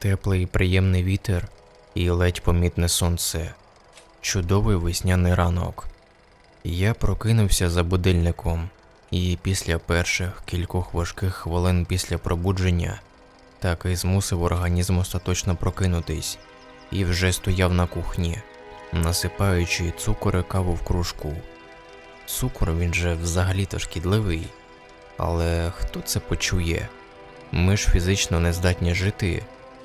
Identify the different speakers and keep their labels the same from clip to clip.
Speaker 1: Теплий і приємний вітер і ледь помітне сонце. Чудовий весняний ранок. Я прокинувся за будильником, і після перших кількох важких хвилин після пробудження так і змусив організм остаточно прокинутись і вже стояв на кухні, насипаючи цукор і каву в кружку. Цукор він же взагалі-то шкідливий, але хто це почує? Ми ж фізично не здатні жити,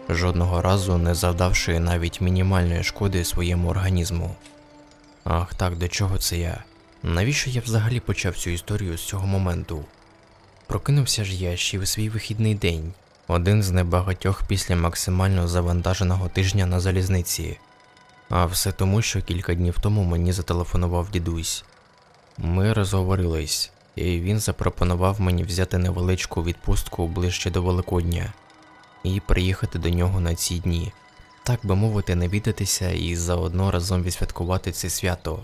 Speaker 1: жодного разу не завдавши навіть мінімальної шкоди своєму організму. Ах так, до чого це я? Навіщо я взагалі почав цю історію з цього моменту? Прокинувся ж я ще в свій вихідний день, один з небагатьох після максимально завантаженого тижня на залізниці. А все тому, що кілька днів тому мені зателефонував дідусь. Ми розговорились, і він запропонував мені взяти невеличку відпустку ближче до Великодня і приїхати до нього на ці дні, так би мовити, навідатися і заодно разом відсвяткувати це свято.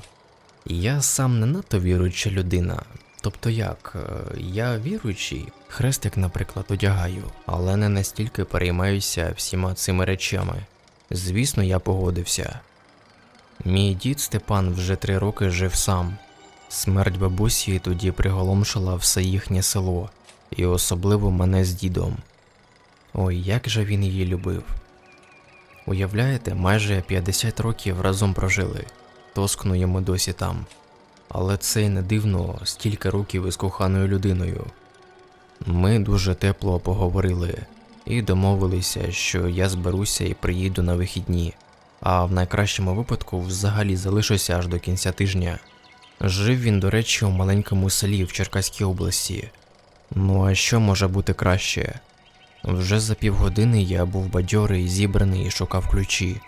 Speaker 1: Я сам не надто віруюча людина. Тобто як, е, я віруючий, хрестик, наприклад, одягаю, але не настільки переймаюся всіма цими речами. Звісно, я погодився. Мій дід Степан вже три роки жив сам. Смерть бабусі тоді приголомшила все їхнє село, і особливо мене з дідом. Ой, як же він її любив. Уявляєте, майже 50 років разом прожили, тоскну йому досі там. Але це й не дивно стільки років із коханою людиною. Ми дуже тепло поговорили і домовилися, що я зберуся і приїду на вихідні, а в найкращому випадку взагалі залишуся аж до кінця тижня. Жив він, до речі, у маленькому селі в Черкаській області. Ну а що може бути краще? Вже за півгодини я був бадьорий, зібраний і шукав ключі.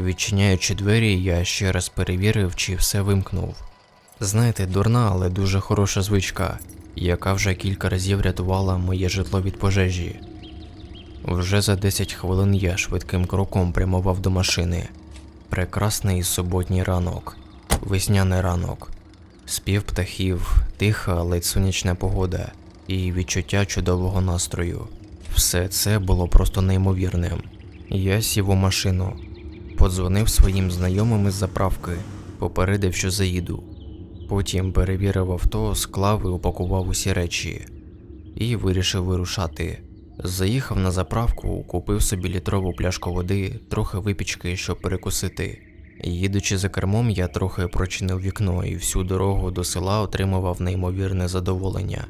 Speaker 1: Відчиняючи двері, я ще раз перевірив, чи все вимкнув. Знаєте, дурна, але дуже хороша звичка, яка вже кілька разів рятувала моє житло від пожежі. Вже за 10 хвилин я швидким кроком прямував до машини. Прекрасний суботній ранок, весняний ранок, спів птахів, тиха, ледь сонячна погода і відчуття чудового настрою. Все це було просто неймовірним. Я сів у машину, подзвонив своїм знайомим із заправки, попередив, що заїду. Потім перевірив авто, склав і упакував усі речі і вирішив вирушати. Заїхав на заправку, купив собі літрову пляшку води, трохи випічки, щоб перекусити. Їдучи за кермом, я трохи прочинив вікно і всю дорогу до села отримував неймовірне задоволення,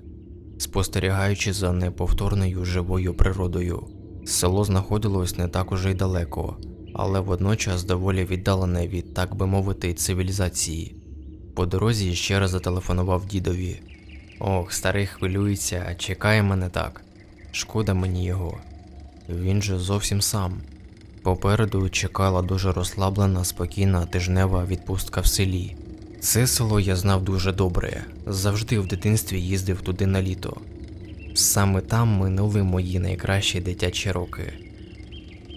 Speaker 1: спостерігаючи за неповторною живою природою. Село знаходилось не так уже й далеко, але водночас доволі віддалене від, так би мовити, цивілізації. По дорозі ще раз зателефонував дідові. Ох, старий хвилюється, чекає мене так. Шкода мені його. Він же зовсім сам. Попереду чекала дуже розслаблена, спокійна тижнева відпустка в селі. Це село я знав дуже добре, завжди в дитинстві їздив туди на літо. Саме там минули мої найкращі дитячі роки.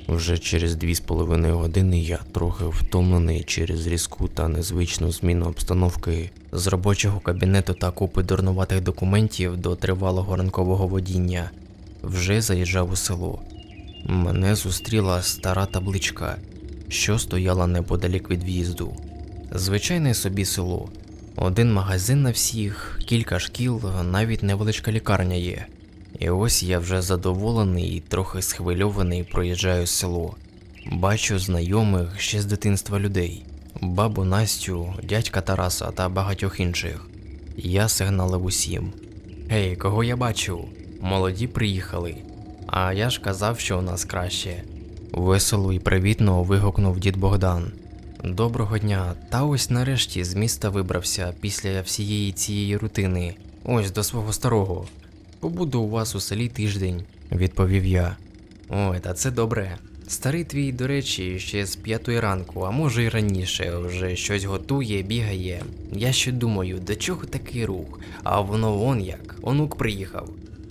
Speaker 1: Вже через дві з половиною години я трохи втомлений через різку та незвичну зміну обстановки з робочого кабінету та купи дурнуватих документів до тривалого ранкового водіння. Вже заїжджав у село. Мене зустріла стара табличка, що стояла неподалік від в'їзду. Звичайне собі село. Один магазин на всіх, кілька шкіл, навіть невеличка лікарня є. І ось я вже задоволений і трохи схвильований проїжджаю село. Бачу знайомих ще з дитинства людей, бабу Настю, дядька Тараса та багатьох інших. Я сигналив усім. Гей, кого я бачу? Молоді приїхали. А я ж казав, що у нас краще. Весело і привітно вигукнув дід Богдан. Доброго дня, та ось нарешті з міста вибрався після всієї цієї рутини. Ось до свого старого. Побуду у вас у селі тиждень, відповів я. Ой, та це добре. Старий твій, до речі, ще з п'ятої ранку, а може й раніше, вже щось готує, бігає. Я ще думаю, до чого такий рух, а воно вон як, онук приїхав.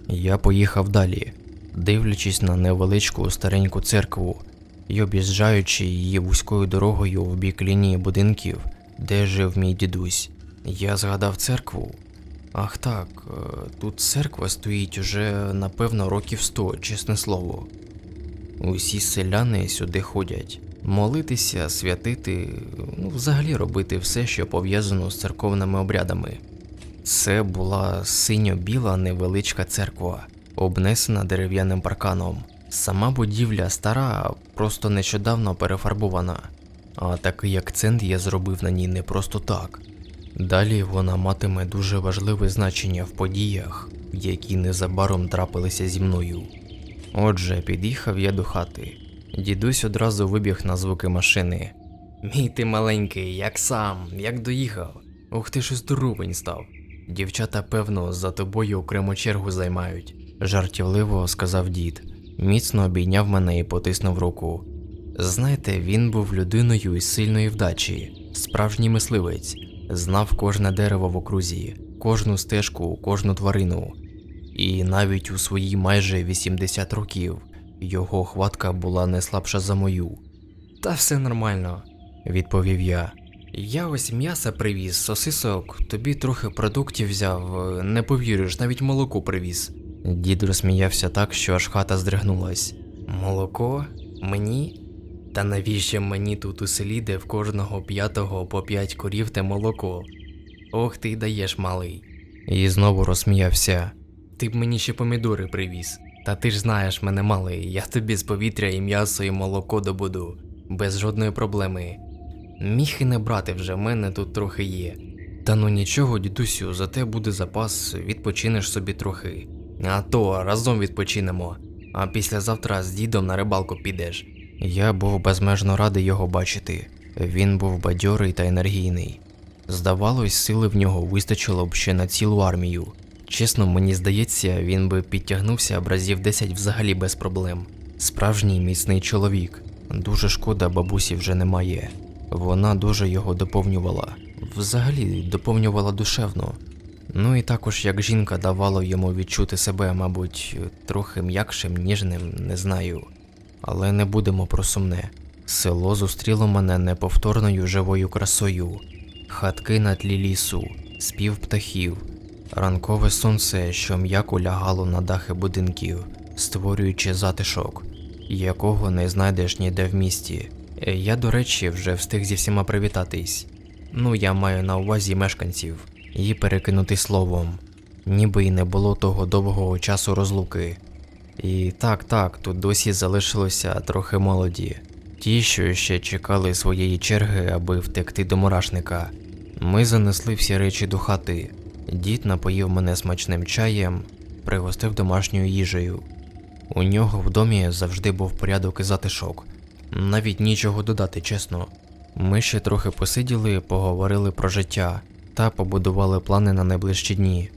Speaker 1: Я поїхав далі, дивлячись на невеличку стареньку церкву і об'їжджаючи її вузькою дорогою в бік лінії будинків, де жив мій дідусь. Я згадав церкву. Ах так, е, тут церква стоїть уже напевно років сто, чесне слово. Усі селяни сюди ходять. Молитися, святити, ну, взагалі робити все, що пов'язано з церковними обрядами. Це була синьо-біла невеличка церква, обнесена дерев'яним парканом. Сама будівля стара, просто нещодавно перефарбована. А такий акцент я зробив на ній не просто так. Далі вона матиме дуже важливе значення в подіях, які незабаром трапилися зі мною. Отже, під'їхав я до хати. Дідусь одразу вибіг на звуки машини. Мій ти маленький, як сам, як доїхав. Ух ти щось дурувень став. Дівчата, певно, за тобою окрему чергу займають, жартівливо сказав дід. Міцно обійняв мене і потиснув руку. Знаєте, він був людиною із сильної вдачі, справжній мисливець, знав кожне дерево в окрузі, кожну стежку, кожну тварину. І навіть у свої майже 80 років його хватка була не слабша за мою. Та все нормально, відповів я. Я ось м'яса привіз, сосисок, тобі трохи продуктів взяв, не повіриш, навіть молоко привіз. Дід розсміявся так, що аж хата здригнулась. Молоко? Мені? Та навіщо мені тут у селі, де в кожного п'ятого по п'ять корів те молоко? Ох ти й даєш, малий. І знову розсміявся. Ти б мені ще помідори привіз. Та ти ж знаєш мене, малий, я тобі з повітря і м'ясо, і молоко добуду, без жодної проблеми. Міг і не брати вже, мене тут трохи є. Та ну нічого, дідусю, зате буде запас, відпочинеш собі трохи. А то разом відпочинемо, а післязавтра з дідом на рибалку підеш. Я був безмежно радий його бачити. Він був бадьорий та енергійний. Здавалось, сили в нього вистачило б ще на цілу армію. Чесно, мені здається, він би підтягнувся б разів 10 взагалі без проблем. Справжній міцний чоловік. Дуже шкода, бабусі вже немає. Вона дуже його доповнювала. Взагалі доповнювала душевно. Ну і також як жінка давала йому відчути себе, мабуть, трохи м'якшим, ніжним, не знаю. Але не будемо про сумне. Село зустріло мене неповторною живою красою, хатки на тлі лісу, спів птахів, ранкове сонце, що м'яко лягало на дахи будинків, створюючи затишок, якого не знайдеш ніде в місті. Е, Я, до речі, вже встиг зі всіма привітатись. Ну, я маю на увазі мешканців, і перекинути словом, ніби й не було того довгого часу розлуки. І так, так, тут досі залишилося трохи молоді. Ті, що ще чекали своєї черги, аби втекти до мурашника. Ми занесли всі речі до хати. Дід напоїв мене смачним чаєм, пригостив домашньою їжею. У нього в домі завжди був порядок і затишок. Навіть нічого додати, чесно. Ми ще трохи посиділи, поговорили про життя та побудували плани на найближчі дні.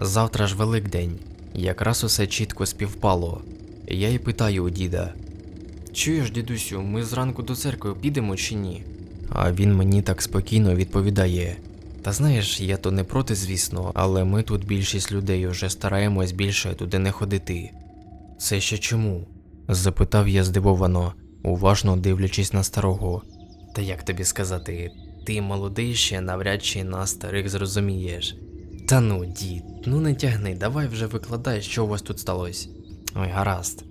Speaker 1: Завтра ж Великдень, якраз усе чітко співпало. Я й питаю у діда: Чуєш, дідусю, ми зранку до церкви підемо чи ні? А він мені так спокійно відповідає. Та знаєш, я то не проти, звісно, але ми тут більшість людей уже стараємось більше туди не ходити. Це ще чому? запитав я здивовано, уважно дивлячись на старого. Та як тобі сказати, ти молодий ще навряд чи нас старих зрозумієш. Та ну, дід, ну не тягни, давай вже викладай, що у вас тут сталося. Ой, гаразд.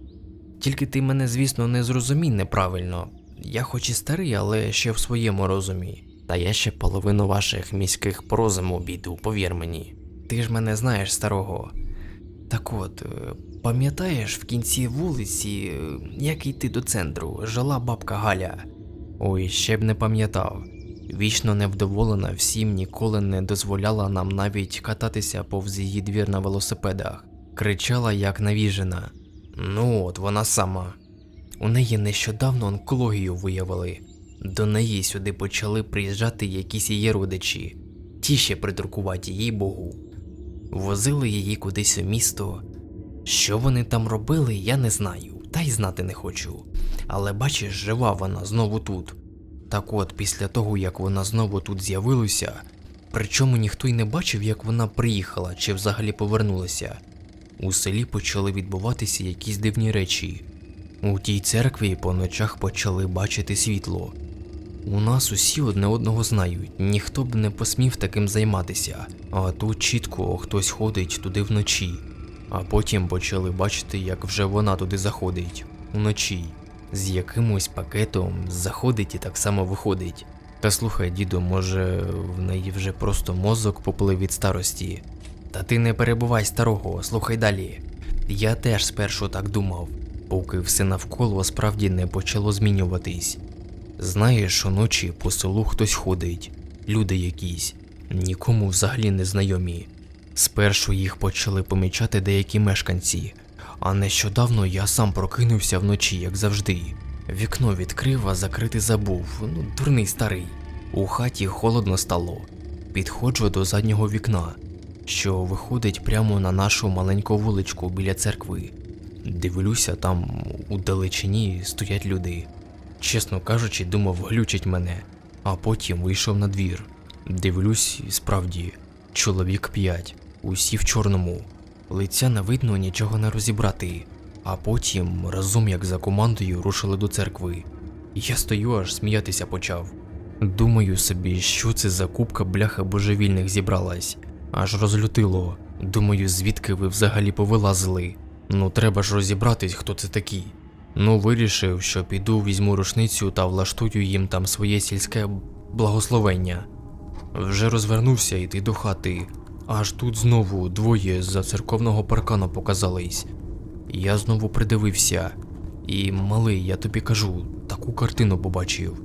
Speaker 1: Тільки ти мене, звісно, не зрозумій неправильно. Я хоч і старий, але ще в своєму розумі. Та я ще половину ваших міських прозим обійду, повір мені. Ти ж мене знаєш старого. Так от, е, пам'ятаєш в кінці вулиці, е, як йти до центру, жила бабка Галя. Ой, ще б не пам'ятав. Вічно невдоволена всім ніколи не дозволяла нам навіть кататися повз її двір на велосипедах. Кричала як навіжена. Ну от вона сама. У неї нещодавно онкологію виявили. До неї сюди почали приїжджати якісь її родичі, ті ще придуркуваті, їй богу. Возили її кудись у місто. Що вони там робили, я не знаю, та й знати не хочу. Але бачиш, жива вона знову тут. Так от, після того, як вона знову тут з'явилася, причому ніхто й не бачив, як вона приїхала чи взагалі повернулася. У селі почали відбуватися якісь дивні речі. У тій церкві по ночах почали бачити світло. У нас усі одне одного знають, ніхто б не посмів таким займатися, а тут чітко хтось ходить туди вночі, а потім почали бачити, як вже вона туди заходить. уночі, з якимось пакетом заходить і так само виходить. Та слухай, діду, може, в неї вже просто мозок поплив від старості. Та ти не перебувай старого, слухай далі. Я теж спершу так думав, поки все навколо справді не почало змінюватись. Знаєш, уночі по селу хтось ходить, люди якісь, нікому взагалі не знайомі. Спершу їх почали помічати деякі мешканці, а нещодавно я сам прокинувся вночі, як завжди. Вікно відкрив, а закрити забув. Ну, дурний старий. У хаті холодно стало. Підходжу до заднього вікна, що виходить прямо на нашу маленьку вуличку біля церкви. Дивлюся, там у далечині стоять люди. Чесно кажучи, думав, глючить мене, а потім вийшов на двір. Дивлюсь, справді, чоловік п'ять, усі в чорному. Лиця не видно, нічого не розібрати. А потім, разом як за командою, рушили до церкви. Я стою, аж сміятися почав. Думаю собі, що це за купка бляха божевільних зібралась. Аж розлютило. Думаю, звідки ви взагалі повилазили. Ну треба ж розібратись, хто це такі. Ну, вирішив, що піду візьму рушницю та влаштую їм там своє сільське благословення. Вже розвернувся йти до хати, аж тут знову двоє з-за церковного паркану показались. Я знову придивився, і малий, я тобі кажу, таку картину побачив.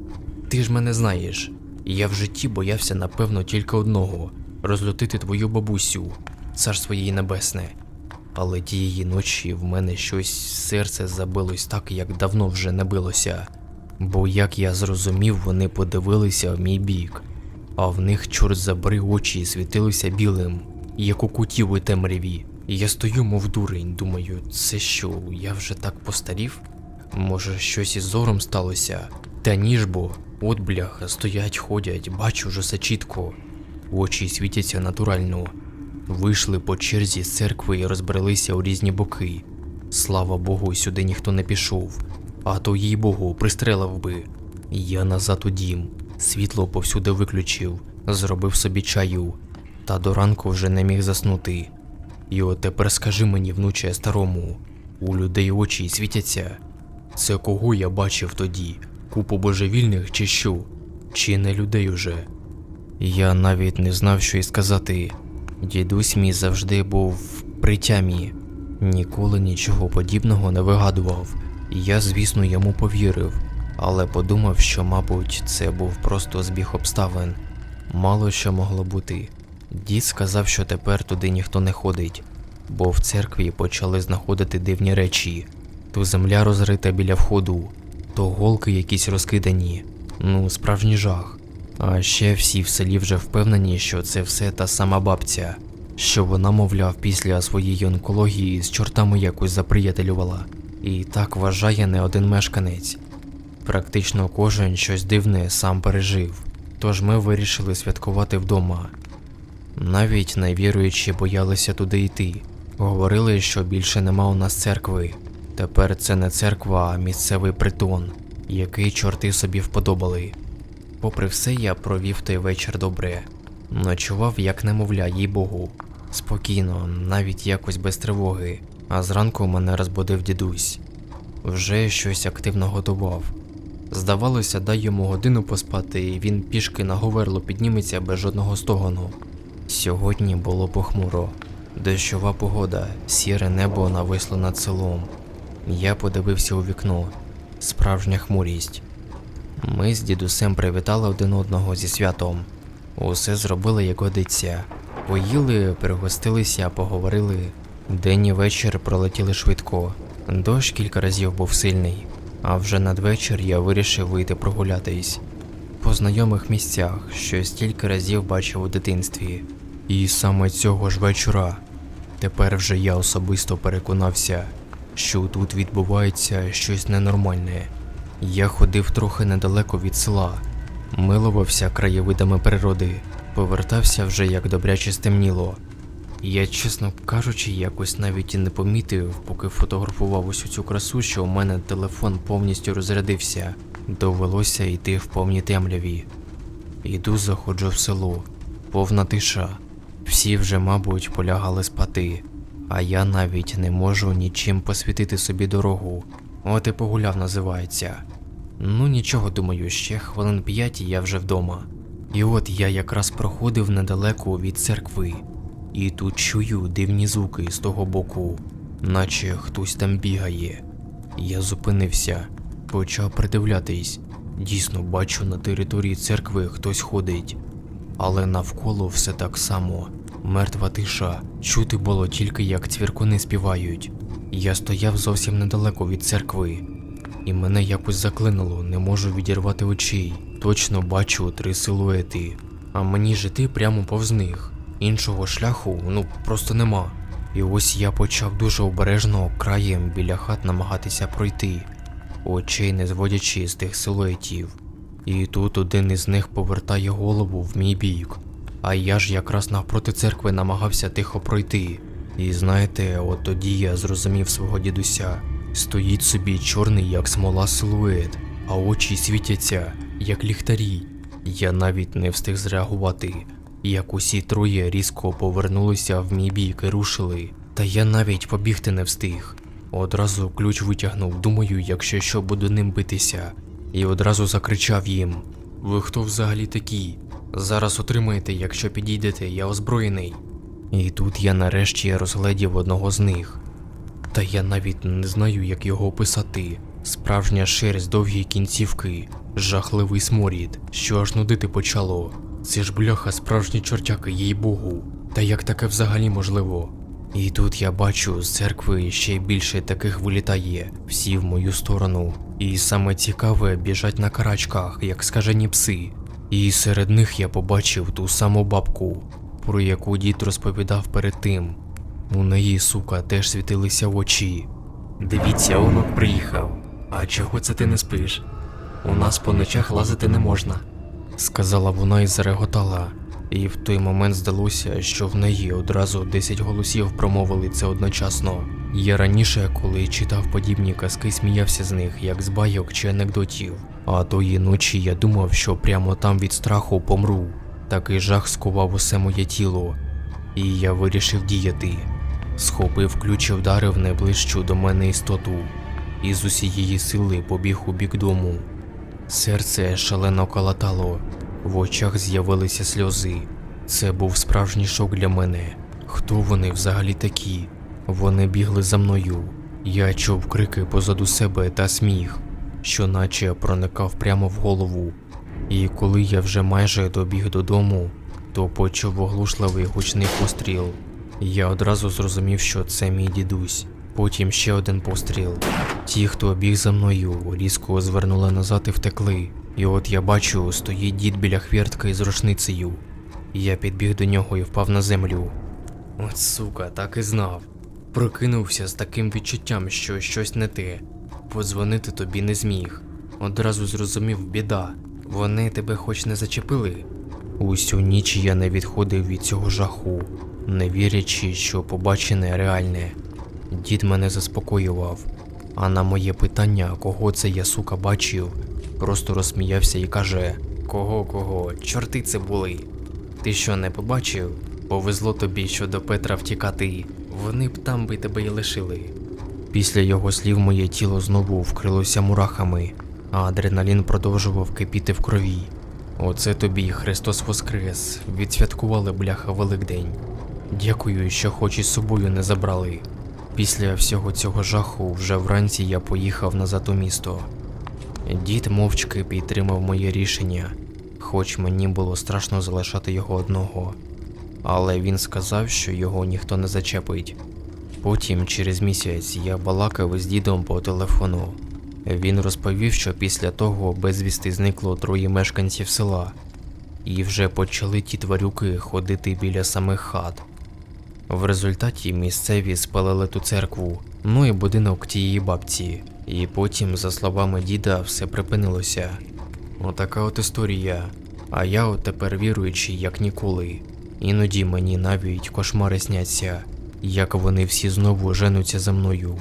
Speaker 1: Ти ж мене знаєш, я в житті боявся напевно тільки одного розлютити твою бабусю, царство її небесне. Але тієї ночі в мене щось серце забилось так, як давно вже не билося. Бо, як я зрозумів, вони подивилися в мій бік, а в них чорт забри очі світилися білим, як у кутів у темряві. І Я стою, мов дурень, думаю, це що, я вже так постарів? Може, щось із зором сталося? Та ніж бо, от бляха, стоять, ходять, бачу вже все чітко. Очі світяться натурально. Вийшли по черзі з церкви і розбрелися у різні боки. Слава Богу, сюди ніхто не пішов, а то їй Богу пристрелив би. Я назад у дім, світло повсюди виключив, зробив собі чаю, та до ранку вже не міг заснути. І от тепер скажи мені, внуче старому, у людей очі світяться. Це кого я бачив тоді? Купу божевільних чи що? Чи не людей уже? Я навіть не знав, що й сказати. Дідусь мій завжди був при тямі, ніколи нічого подібного не вигадував. Я, звісно, йому повірив, але подумав, що, мабуть, це був просто збіг обставин. Мало що могло бути. Дід сказав, що тепер туди ніхто не ходить, бо в церкві почали знаходити дивні речі: то земля розрита біля входу, то голки якісь розкидані. Ну, справжній жах. А ще всі в селі вже впевнені, що це все та сама бабця, що вона, мовляв, після своєї онкології з чортами якось заприятелювала. І так вважає не один мешканець. Практично кожен щось дивне сам пережив, тож ми вирішили святкувати вдома. Навіть найвіруючі боялися туди йти. Говорили, що більше нема у нас церкви. Тепер це не церква, а місцевий притон, який чорти собі вподобали. Попри все, я провів той вечір добре. Ночував як немовля, їй Богу. Спокійно, навіть якось без тривоги. А зранку мене розбудив дідусь. Вже щось активно готував. Здавалося, дай йому годину поспати, і він пішки на говерло підніметься без жодного стогону. Сьогодні було похмуро. Дощова погода, сіре небо нависло над селом. Я подивився у вікно. Справжня хмурість. Ми з дідусем привітали один одного зі святом. Усе зробили як годиться. Поїли, перегостилися, поговорили. День і вечір пролетіли швидко. Дощ кілька разів був сильний, а вже надвечір я вирішив вийти прогулятись по знайомих місцях, що стільки разів бачив у дитинстві. І саме цього ж вечора тепер вже я особисто переконався, що тут відбувається щось ненормальне. Я ходив трохи недалеко від села, милувався краєвидами природи, повертався вже як добряче стемніло. Я, чесно кажучи, якось навіть і не помітив, поки фотографував усю цю красу, що у мене телефон повністю розрядився. Довелося йти в повній темряві. Іду, заходжу в село, повна тиша. Всі вже, мабуть, полягали спати, а я навіть не можу нічим посвітити собі дорогу. От і погуляв називається. Ну нічого, думаю, ще хвилин п'ять і я вже вдома. І от я якраз проходив недалеко від церкви, і тут чую дивні звуки з того боку, наче хтось там бігає. Я зупинився, почав придивлятись. Дійсно, бачу на території церкви хтось ходить, але навколо все так само. Мертва тиша. Чути було тільки як цвіркуни співають. Я стояв зовсім недалеко від церкви, і мене якось заклинило, не можу відірвати очей. Точно бачу три силуети, а мені ж іти прямо повз них. Іншого шляху ну просто нема. І ось я почав дуже обережно краєм біля хат намагатися пройти, очей не зводячи з тих силуетів. І тут один із них повертає голову в мій бік. А я ж якраз навпроти церкви намагався тихо пройти. І знаєте, от тоді я зрозумів свого дідуся. Стоїть собі чорний, як смола силует, а очі світяться, як ліхтарі. Я навіть не встиг зреагувати, як усі троє різко повернулися в мій бік і рушили. Та я навіть побігти не встиг. Одразу ключ витягнув, думаю, якщо що буду ним битися, і одразу закричав їм: Ви хто взагалі такі? Зараз отримаєте, якщо підійдете, я озброєний. І тут я нарешті розгледів одного з них. Та я навіть не знаю, як його описати. Справжня шерсть довгі кінцівки, жахливий сморід, що аж нудити почало. Це ж бляха справжні чортяки, їй богу. Та як таке взагалі можливо? І тут я бачу, з церкви ще більше таких вилітає, всі в мою сторону. І саме цікаве біжать на карачках, як скажені пси. І серед них я побачив ту саму бабку, про яку дід розповідав перед тим. У неї, сука, теж світилися очі. Дивіться, онук приїхав. А чого це ти не спиш? У нас по ночах лазити не можна, сказала вона і зареготала. І в той момент здалося, що в неї одразу 10 голосів промовили це одночасно. Я раніше, коли читав подібні казки, сміявся з них, як з байок чи анекдотів. А тої ночі я думав, що прямо там від страху помру. Такий жах скував усе моє тіло, і я вирішив діяти. Схопив ключ і вдарив найближчу до мене істоту, і з усієї сили побіг у бік дому. Серце шалено калатало, в очах з'явилися сльози. Це був справжній шок для мене. Хто вони взагалі такі? Вони бігли за мною. Я чув крики позаду себе та сміх, що наче проникав прямо в голову. І коли я вже майже добіг додому, то почув оглушливий гучний постріл. Я одразу зрозумів, що це мій дідусь. Потім ще один постріл. Ті, хто біг за мною, різко звернули назад і втекли. І от я бачу, стоїть дід біля хвіртки з рушницею. Я підбіг до нього і впав на землю. От сука, так і знав. Прокинувся з таким відчуттям, що щось не те. Подзвонити тобі не зміг. Одразу зрозумів біда. Вони тебе хоч не зачепили. Усю ніч я не відходив від цього жаху, не вірячи, що побачене реальне. Дід мене заспокоював, а на моє питання, кого це я сука бачив, просто розсміявся і каже: Кого, кого, чорти це були. Ти що не побачив? Повезло тобі, що до Петра втікати. Вони б там би тебе й лишили. Після його слів моє тіло знову вкрилося мурахами, а адреналін продовжував кипіти в крові. Оце тобі Христос Воскрес, відсвяткували бляха Великдень. Дякую, що хоч із собою не забрали. Після всього цього жаху вже вранці я поїхав назад у місто. Дід мовчки підтримав моє рішення, хоч мені було страшно залишати його одного. Але він сказав, що його ніхто не зачепить. Потім, через місяць, я балакав із дідом по телефону. Він розповів, що після того безвісти зникло троє мешканців села, і вже почали ті тварюки ходити біля самих хат. В результаті місцеві спалили ту церкву, ну і будинок тієї бабці. І потім, за словами діда, все припинилося. Отака от історія. А я от тепер віруючий, як ніколи. Іноді мені навіть кошмари сняться, як вони всі знову женуться за мною.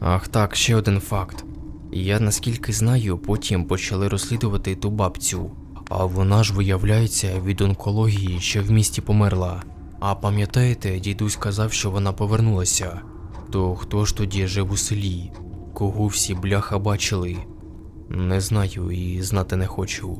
Speaker 1: Ах так, ще один факт. Я наскільки знаю, потім почали розслідувати ту бабцю, а вона ж виявляється від онкології ще в місті померла. А пам'ятаєте, дідусь казав, що вона повернулася. То хто ж тоді жив у селі? кого всі бляха бачили? Не знаю і знати не хочу.